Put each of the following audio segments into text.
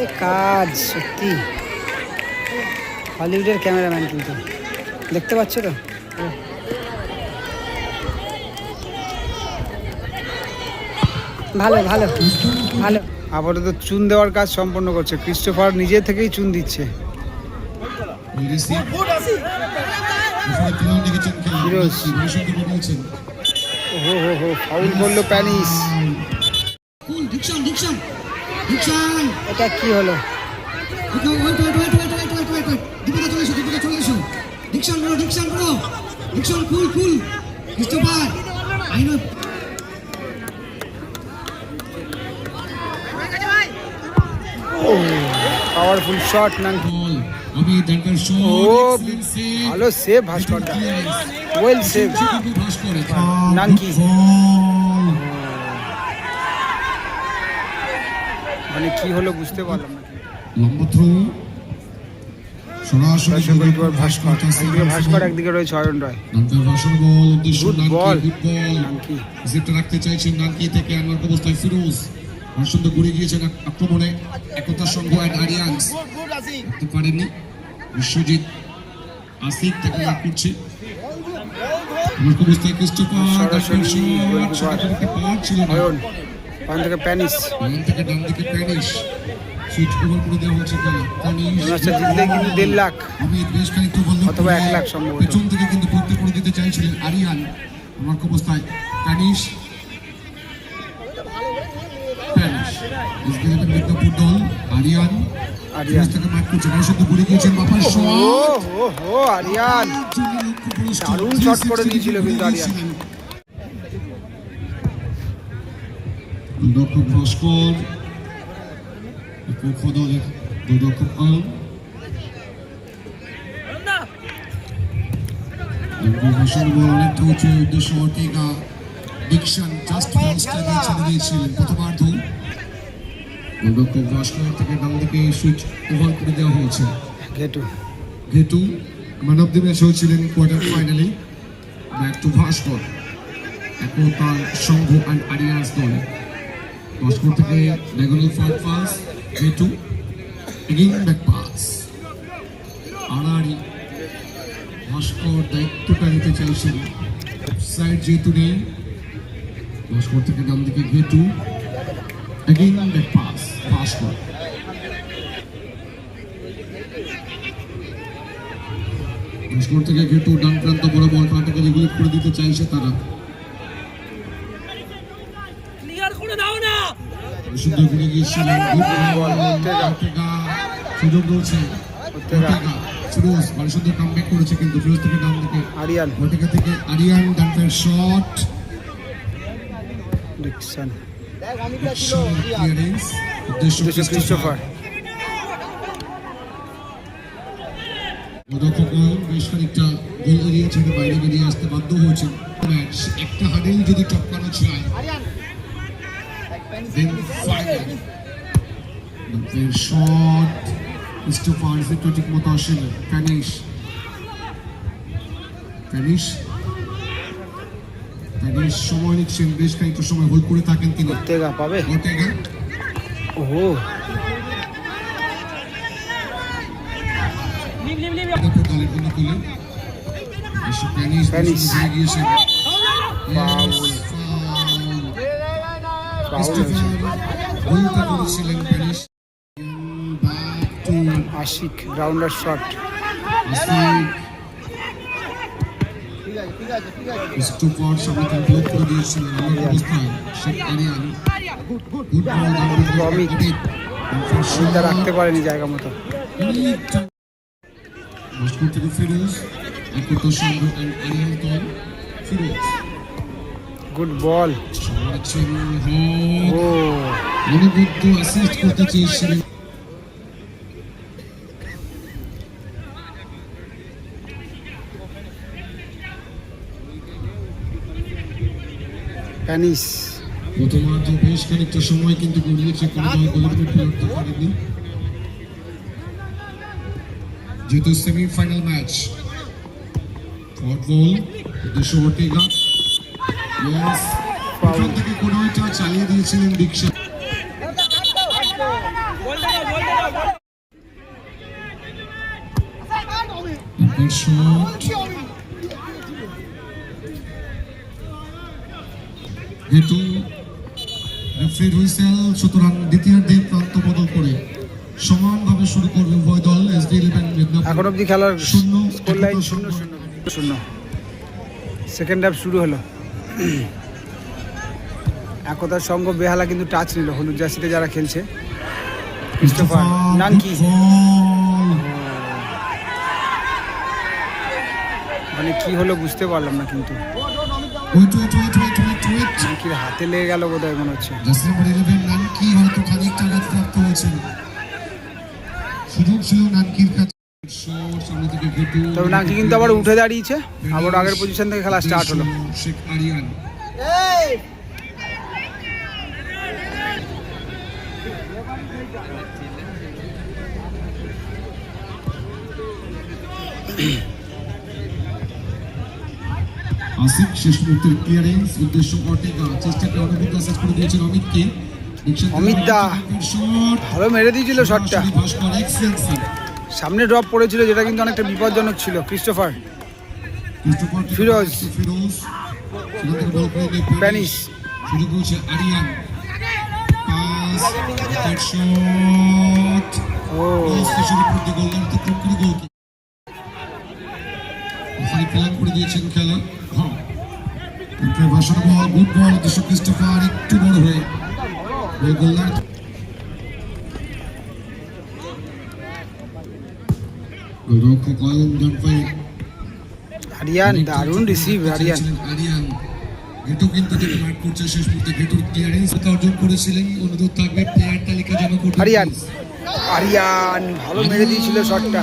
আরে কাজ সত্যি। হলিউডের ক্যামেরাম্যান কিন্তু। দেখতে পাচ্ছ তো? ভালো ভালো ভালো। আপাতত চুন দেওয়ার কাজ সম্পন্ন করছে। ক্রিস্টোফার নিজে থেকেই চুন দিচ্ছে। ফিরোজ। ওহো হো হো ফাউল করল প্যানিস দীপিকা চলে এসো Dickson bro Dickson bro Dickson cool cool Christopher I know powerful shot না বল আমি শট ও ভালো সেভ ভাস্করটা। ওয়েল সেভ ভাস্কর নানকি। মানে কি হলো বুঝতে পারলাম না। লম্বা থ্রো সরাসরি ভাস্কর একদিকে ভাস্কর একদিকে রয়েছে অয়ন রয়। ডাঙ্কার বল উদ্দেশ্য Good নানকি ball. গুড বল নানকি রিসিভটা রাখতে চাইছেন নানকি থেকে আনোয়ার অবস্থায় ফিরোজ। ভাষণ ঘুরে গিয়েছেন আক- আক্রমণে। একতা সংঘ অ্যান্ড আরিয়ান্স করতে পারেননি। বিশ্বজিৎ আসিফ তাকে লাভ করছে। আমার অবস্থায় ক্রিস্টোফার ডাঙ্কার শট ওখান থেকে প্যানিস ডান থেকে ডান দিকে প্যানিশ। সুইচ ওভার করে দেওয়া হচ্ছে খেলা প্যানিশ। জিতলে কিন্তু দেড় লাখ। আমি বেশ খানিকটা বন্ধ অথবা এক লাখ সম্ভবত। পেছন থেকে কিন্তু করে দিতে চাইছিলেন আরিয়ান। আমার অবস্থায় প্যানিশ। এসকে যাবেন মিদনাপুর দল আরিয়ান। আরিয়ান। থেকে মাইক করছে কিন্তু ঘুরে গিয়েছেন বাপার ও শট। হো হো আরিয়ান। দারুণ shot করে দিয়েছিল কিন্তু আরিয়ান। ভাস্কর পক্ষ দলের দুদক্ষক আলম অনেকটা উঁচু উদ্দেশ্য অর্টিগা ডিকশন জাস্ট ফার্স্টে ছেড়ে দিয়েছিলেন প্রথমার্ধ। দুদক্ষক ভাস্কর থেকে ডান দিকে সুইচ ওভার করে দেওয়া হয়েছে। ঘেটু। যেহেতু ম্যান অফ দি ম্যাচ হয়েছিলেন কোয়ার্টার ফাইনালে। Back to Bhaskar. এখন তার সংঘ অ্যান্ড আরিয়ান্স দল। ভাস্কর থেকে ডায়াগোনাল ফার্ট পাস যেহেতু এগেইন ব্যাক পাস আড়াআড়ি ভাস্কর দায়িত্বটা নিতে চাইছেন। সাইড যেহেতু নেই ভাস্কর থেকে ডান দিকে Ghetu again back pass Bhaskar Bhaskar থেকে ঘেটু ডান প্রান্ত বড় বল প্রান্তকে রেগুলেট করে দিতে চাইছে তারা। সুন্দর ঘুরে গিয়েছিলেন গুড বল অর্টেগা সুযোগ রয়েছে ফিরোজ ভালো সুন্দর কামব্যাক করেছে কিন্তু ফিরোজ থেকে ডান দিকে আরিয়ান থেকে আরিয়ান ডানফের শট ক্লিয়ারেন্স উদ্দেশ্য ক্রিস্টোফার বেশ খানিকটা গোল এরিয়া বাইরে বেরিয়ে আসতে বাধ্য ম্যাচ একটা হারেই যদি টপকানো চায় Then firing. But their shot is too far. Is it Totik Motoshin? Panish. Panish. প্যানিশ সময় নিচ্ছেন বেশ খানিকটা সময় হোল্ড করে থাকেন তিনি ওটেগা পাবে ওটেগা ওহো দলের অনুকূলে প্যানিশ প্যানিশ গিয়েছে Ashiq grounder shot Asif Christopher সামনে থেকে ব্লক করে দিয়েছিলেন আমার অবস্থায় শেখ আরিয়ান অমিত। রাখতে পারেনি জায়গা মতো মস্কো থেকে ফিরোজ আরিয়ান ফিরোজ গুড বল ও। মণিবুদ্ধ অ্যাসিস্ট করতে প্যানিস প্রথমার্ধ বেশ খানিকটা সময় কিন্তু গড়িয়েছে কোনো গোলরক্ষক পরিবর্তন করেনি যেহেতু সেমিফাইনাল ম্যাচ ফর গোল দুশো ওটিগা ওখান থেকে কুড়িটা চালিয়ে দিয়েছিলেন দীক্ষা। হেতু রেফারি হুইসেল সুতরাং দ্বিতীয়ার্ধে প্রান্ত বদল করে সমানভাবে শুরু করবে উভয় দল এসডি ইলেভেন এখন অবধি খেলার শূন্য। শূন্য শূন্য। সেকেন্ড হাফ শুরু হলো। একতার সঙ্গ বেহালা কিন্তু টাচ নিল হলুদ জার্সিতে যারা খেলছে। ক্রিস্টোফার নানকি মানে কি হলো বুঝতে পারলাম না কিন্তু। নানকির হাতে লেগে গেল বোধ হয় মনে হচ্ছে। সুযোগ ছিল নানকির কাছে। তবে নানকি কিন্তু আবার উঠে দাঁড়িয়েছে। আবার আগের পজিশন থেকে খেলা স্টার্ট হলো। আসিফ শেষ মুহূর্তের ক্লিয়ারেন্স উদ্দেশ্য অর্টেগা চেষ্টাকে অনুভূত আসাদ করে দিয়েছেন অমিতকে। অমিত দা। ভালো মেরে দিয়েছিল শটটা সামনে ড্রপ পড়েছিল, যেটা কিন্তু অনেকটা বিপজ্জনক ছিল। ক্রিস্টোফার ফিরোজ প্যানিস। খেলা ভাসানো বল গুড বল ক্রিস্টোফার একটু বড় হয়ে। গোলরক্ষক অয়ন ডানপাই আরিয়ান দারুণ রিসিভ আরিয়ান আরিয়ান গেটু কিন্তু করছে শেষ মুহূর্তে গেটুর ক্লিয়ারেন্স অর্জন করেছিলেন অনুরোধ থাকবে প্লেয়ার তালিকা জমা করতে আরিয়ান আরিয়ান ভালো মেরে দিয়েছিল শটটা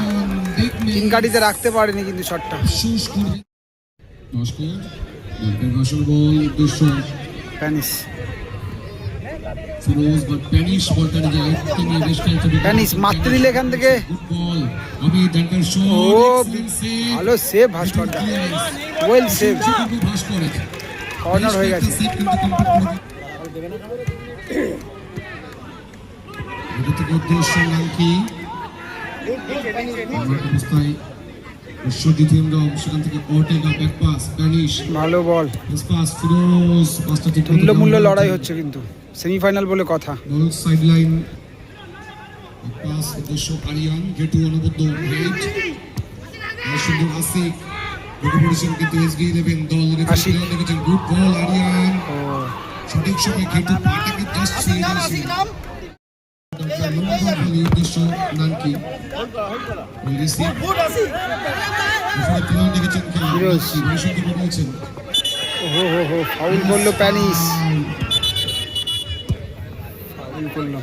তিন কাটিতে রাখতে পারেনি কিন্তু শটটা নমস্কার বল উদ্দেশ্য প্যানিস ফিরোজ বা প্যানিশ বলটা নিজে আয়ত্তে নিয়ে বেশ খানিকটা বিপদ- মারতে দিলে এখান থেকে। আমি ডাঙ্কার ও ভালো সেভ ভাস্করটা ওয়েল সেভ ভাস্করের কর্নার হয়ে গেছে। সেভ কিন্তু কমপ্লিট করে এটা থেকে উদ্দেশ্য অবস্থায় ভালো বল। ফিরোজ মূল্য লড়াই হচ্ছে কিন্তু। সেমিফাইনাল বলে কথা। বল সাইড লাইন পাস উদ্দেশ্য আরিয়ান গেটু অনবদ্য হেড সুন্দর আসিক ঢুকে পড়েছেন কিন্তু এসবি ইলেভেন দল দেখেছেন গুড বল আরিয়ান ও সঠিক সময় গেটু পাটাকে জাস্ট ছুঁয়ে দিয়েছেন উদ্দেশ্য নানকি। রিসিভ দেখেছেন খেলা ফিরোজ। ভবিষ্যতে বলেছেন হো হো হো ফাউল করল প্যানিস। করল।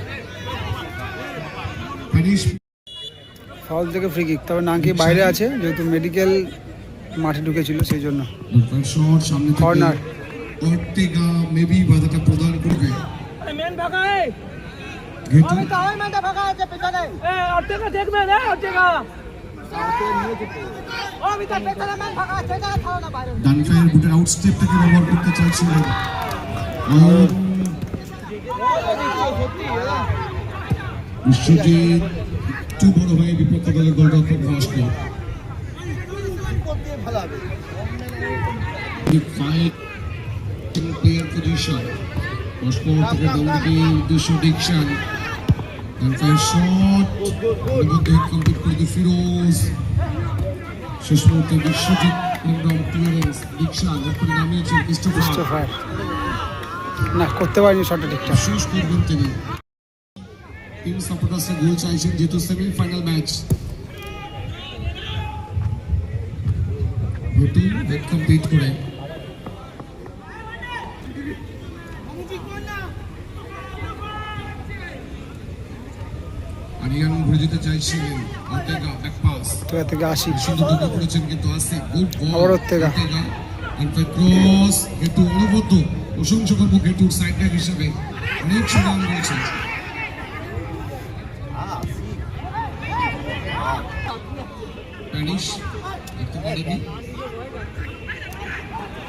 ফাউল থেকে ফ্রি কিক তবে নাকি বাইরে আছে? যেহেতু মেডিকেল মাঠে ঢুকেছিল সেই জন্য। থেকে অর্টেগা মেবি বাধাটা প্রদান করবে মেন ডান পায়ের বুটের আউট ব্যবহার করতে চাইছিলেন। আর বিশ্বজিৎ একটু বড় হয়ে বিপক্ষ দলের গোলরক্ষক ভাস্কর প্লেয়ার পজিশন ভাস্কর থেকে দৌড়কে উদ্দেশ্য ডিকশন। ফিরোজ। শেষ মুহূর্তে বিশ্বজিৎ নামিয়েছেন ক্রিস্টোফার না করতে পারিনি শটটা ঠিকঠাক। শেষ করবেন তিনি। টিম সাপোর্টার্সরা গোল চাইছেন যেহেতু সেমি ফাইনাল ম্যাচ ভেটু হেড কমপ্লিট করে। আরিয়ান ঘুরে যেতে চাইছিলেন অর্টেগা ব্যাক পাস আসি সুন্দর ঢুকে পড়েছেন কিন্তু আসে গুড বল আর দ্য ক্রস গেটু অনুবদ্ধ প্রশংসা করব গেটুর সাইড ব্যাক হিসাবে অনেক সুনাম রয়েছে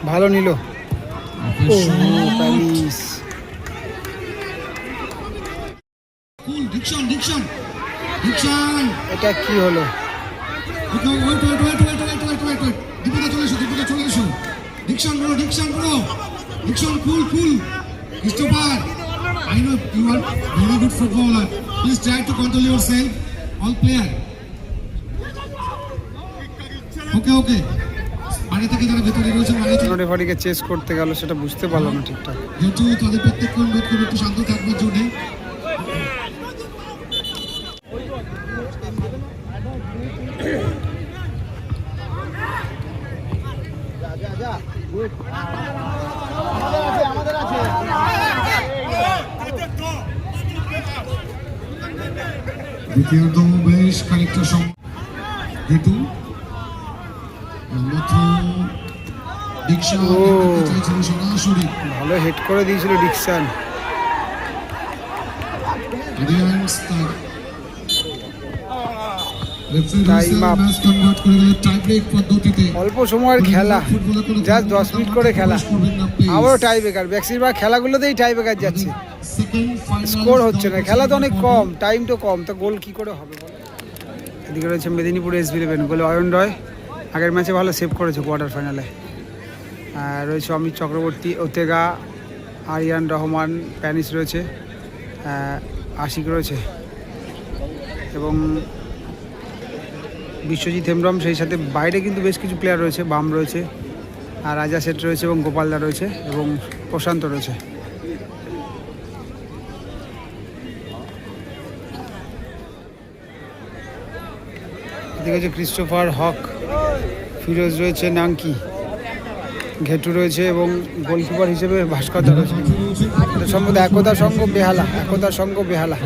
ভালো নিল। এটা কি হলো? Wait wait wait wait Dickson bro Dickson bro Dickson cool cool Christopher I know you are very good footballer. Please try to control yourself. All player. Okay okay বাইরে থেকে যারা ভেতরে রয়েছেন বাইরে থেকে রেফারিকে চেস করতে গেল সেটা বুঝতে পারলাম না ঠিকঠাক যেহেতু তাদের প্রত্যেককে অনুরোধ করব একটু শান্ত থাকবার জন্য দ্বিতীয়ত বেশ খানিকটা সময় কিন্তু ভালো হেড করে দিয়েছিল ডিকশান অল্প সময়ের খেলা। যা দশ মিনিট করে খেলা। আবারও টাই বেকার বেশিরভাগ খেলাগুলোতেই টাই বেকার যাচ্ছে। স্কোর হচ্ছে না। খেলা তো অনেক কম টাইম তো কম। তো গোল কি করে হবে এদিকে রয়েছে মেদিনীপুর এস ইলেভেন গোলে অয়ন রয়, আগের ম্যাচে ভালো সেভ করেছে কোয়ার্টার ফাইনালে রয়েছে অমিত চক্রবর্তী, ওতেগা, আরিয়ান রহমান প্যানিস রয়েছে আশিক রয়েছে। এবং বিশ্বজিৎ হেমব্রম, সেই সাথে বাইরে কিন্তু বেশ কিছু প্লেয়ার রয়েছে, বাম রয়েছে, আর রাজা সেট রয়েছে এবং গোপালদা রয়েছে এবং প্রশান্ত রয়েছে। হচ্ছে ক্রিস্টোফার হক ফিরোজ রয়েছে নাঙ্কি ঘেটু রয়েছে এবং গোলকিপার হিসেবে ভাস্করদা রয়েছে। সম্ভবত একতা সঙ্গ বেহালা, একতা সঙ্গ বেহালা।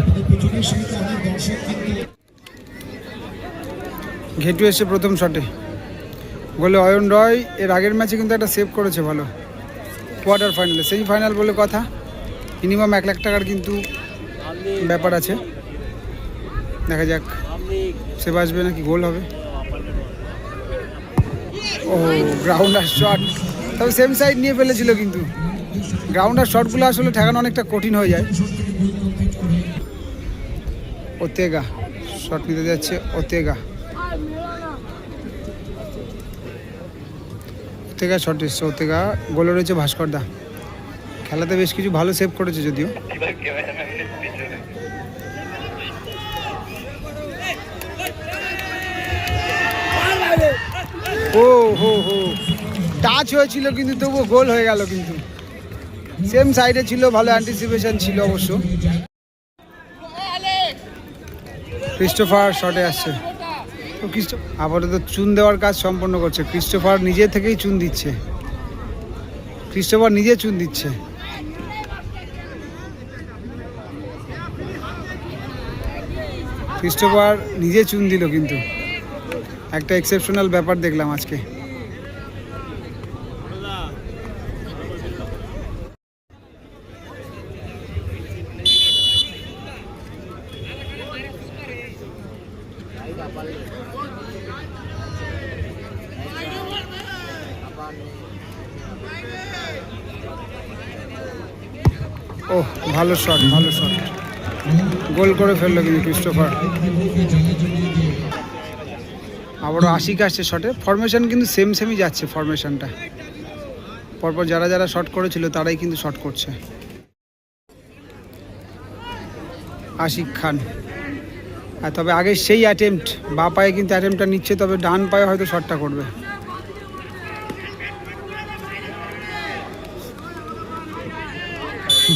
ঘেটু এসে প্রথম শটে। বলে অয়ন রয়, এর আগের ম্যাচে কিন্তু একটা সেভ করেছে ভালো। কোয়ার্টার ফাইনালে সেমিফাইনাল বলে কথা। মিনিমাম এক লাখ টাকার কিন্তু ব্যাপার আছে। দেখা যাক। সেভ আসবে নাকি গোল হবে? ও গ্রাউন্ডার শট তবে সেম সাইড নিয়ে ফেলেছিল কিন্তু। গ্রাউন্ডার শটগুলো আসলে ঠেকানো অনেকটা কঠিন হয়ে যায়। ওতেগা শট নিতে যাচ্ছে ওতেগা। ওতেগা শট এসছে, ওতেগা। গোলে রয়েছে ভাস্কর দা। খেলাতে বেশ কিছু ভালো সেভ করেছে যদিও। ও হো হো। টাচ হয়েছিল কিন্তু তবুও গোল হয়ে গেল কিন্তু। সেম সাইডে ছিল, ভালো অ্যান্টিসিপেশন ছিল অবশ্য। ক্রিস্টোফার শটে আসছে। আপাতত চুন দেওয়ার কাজ সম্পন্ন করছে। ক্রিস্টোফার নিজে থেকেই চুন দিচ্ছে। ক্রিস্টোফার নিজে চুন দিচ্ছে। ক্রিস্টোফার নিজে চুন দিল কিন্তু। একটা এক্সেপশনাল ব্যাপার দেখলাম আজকে। ও ভালো শট ভালো শট গোল করে ফেলল কিন্তু ক্রিস্টোফার আবারও আশিক আসছে শটে ফরমেশন কিন্তু সেম সেমই যাচ্ছে ফরমেশনটা পরপর যারা যারা শট করেছিল, তারাই কিন্তু শট করছে। আশিক খান। আর তবে আগে সেই অ্যাটেম্পট বা পায়ে কিন্তু অ্যাটেম্পটটা নিচ্ছে, তবে ডান পায়ে হয়তো শটটা করবে।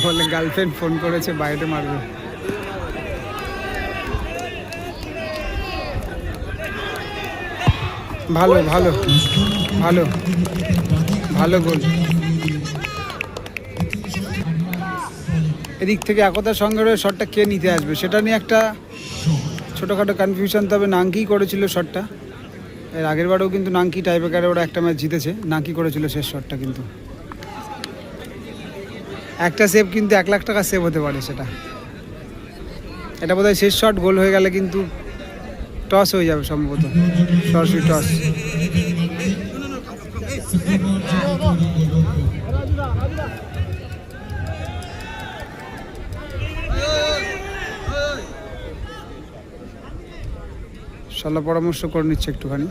বলে গার্লফ্রেন্ড ফোন করেছে, বাইরে মারবে। ভালো ভালো ভালো ভালো গোল। এদিক থেকে একতার সঙ্গে রয়ে শটটা কে নিতে আসবে? সেটা নিয়ে একটা ছোটোখাটো কনফিউশন তবে নাঙ্কি করেছিল শটটা। এর আগের বারেও কিন্তু নাঙ্কি টাইব্রেকারে ওরা একটা ম্যাচ জিতেছে। নাঙ্কি করেছিল শেষ শটটা কিন্তু। একটা সেভ কিন্তু এক লাখ টাকা সেভ হতে পারে সেটা। এটা বোধহয় শেষ শট, গোল হয়ে গেলে কিন্তু টস হয়ে যাবে সম্ভবত। সরাসরি টস। সল্লা পরামর্শ করে নিচ্ছে একটুখানি।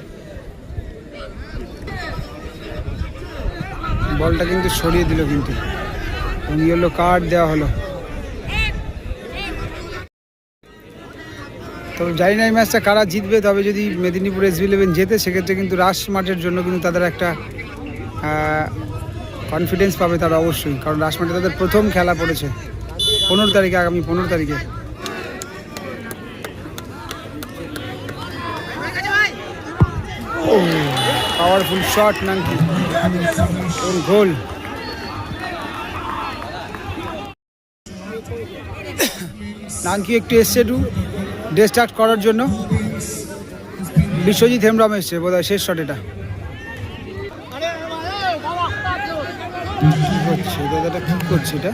বলটা কিন্তু সরিয়ে দিল কিন্তু। ইয়েলো কার্ড দেওয়া হলো। তবে জানি না এই ম্যাচটা কারা জিতবে, তবে যদি মেদিনীপুর এস ইলেভেন জেতে, সেক্ষেত্রে কিন্তু রাশ মাঠের জন্য কিন্তু তাদের একটা কনফিডেন্স পাবে তারা অবশ্যই। কারণ রাশ মাঠে তাদের প্রথম খেলা পড়েছে পনেরো তারিখে, আগামী পনেরো তারিখে। পাওয়ারফুল শট ওর গোল। নানকি, একটু এসছে একটু ডে স্টার্ট করার জন্য বিশ্বজিৎ হেমব্রম এসছে বোধ হয় শেষ শট এটা। কি করছে এটা?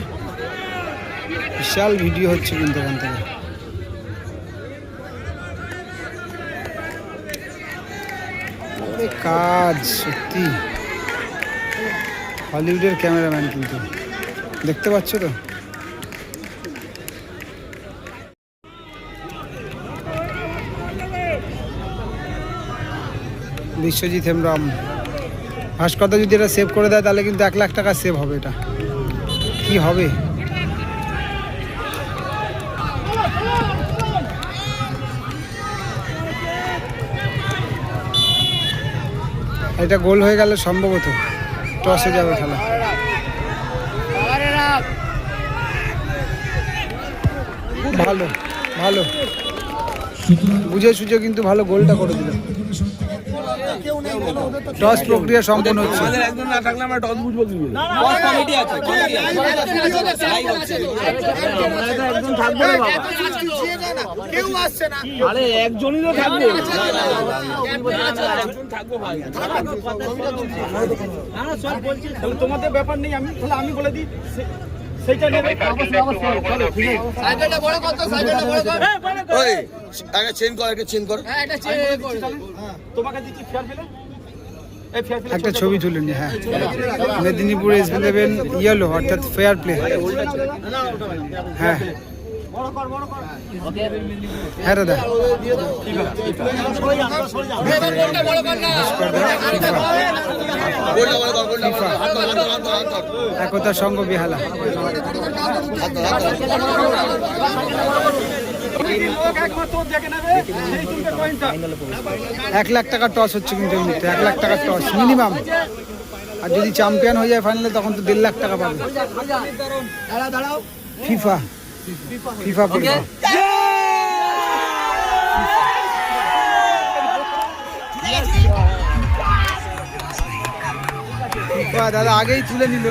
বিশাল ভিডিও হচ্ছে কিন্তু এখান থেকে। কাজ, সত্যি। হলিউডের ক্যামেরাম্যান কিন্তু। দেখতে পাচ্ছ তো? বিশ্বজিৎ হেমব্রম। ভাস্করদা যদি এটা সেভ করে দেয়, তাহলে কিন্তু এক লাখ টাকা সেভ হবে এটা। কি হবে? এটা গোল হয়ে গেলে সম্ভবত টসে যাবে খেলা। ভালো ভালো। বুঝে সুঝে কিন্তু ভালো গোলটা করে দিল। টস প্রক্রিয়া সম্পন্ন হচ্ছে একজন না থাকলে আমরা টস বুঝব কি করে? একজন থাকবে রে বাবা আরে একজনই তো থাকবে একজন থাকব ভাই তাহলে তোমাদের ব্যাপার নেই আমি তাহলে আমি বলে দিই সে- সেইটা নেবে অবশ্যই অবশ্যই চলো, ঠিক আছে ওই আগে চেন কর আগে চেন কর তোমাকে দিচ্ছি ফেয়ার পেলে একটা ছবি তুলে। নি হ্যাঁ। মেদিনীপুর এস ইলেভেন ইয়েলো অর্থাৎ ফেয়ার প্লে হ্যাঁ। হ্যাঁ দাদা। একতা সঙ্গ বেহালা। এক লাখ টাকার টস হচ্ছে কিন্তু এই মুহূর্তে এক লাখ টাকার টস মিনিমাম আর যদি চ্যাম্পিয়ন হয়ে যায় ফাইনালে তখন তো দেড় লাখ টাকা পাবে। ফিফা ফিফা ফিফা দাদা আগেই তুলে নিল।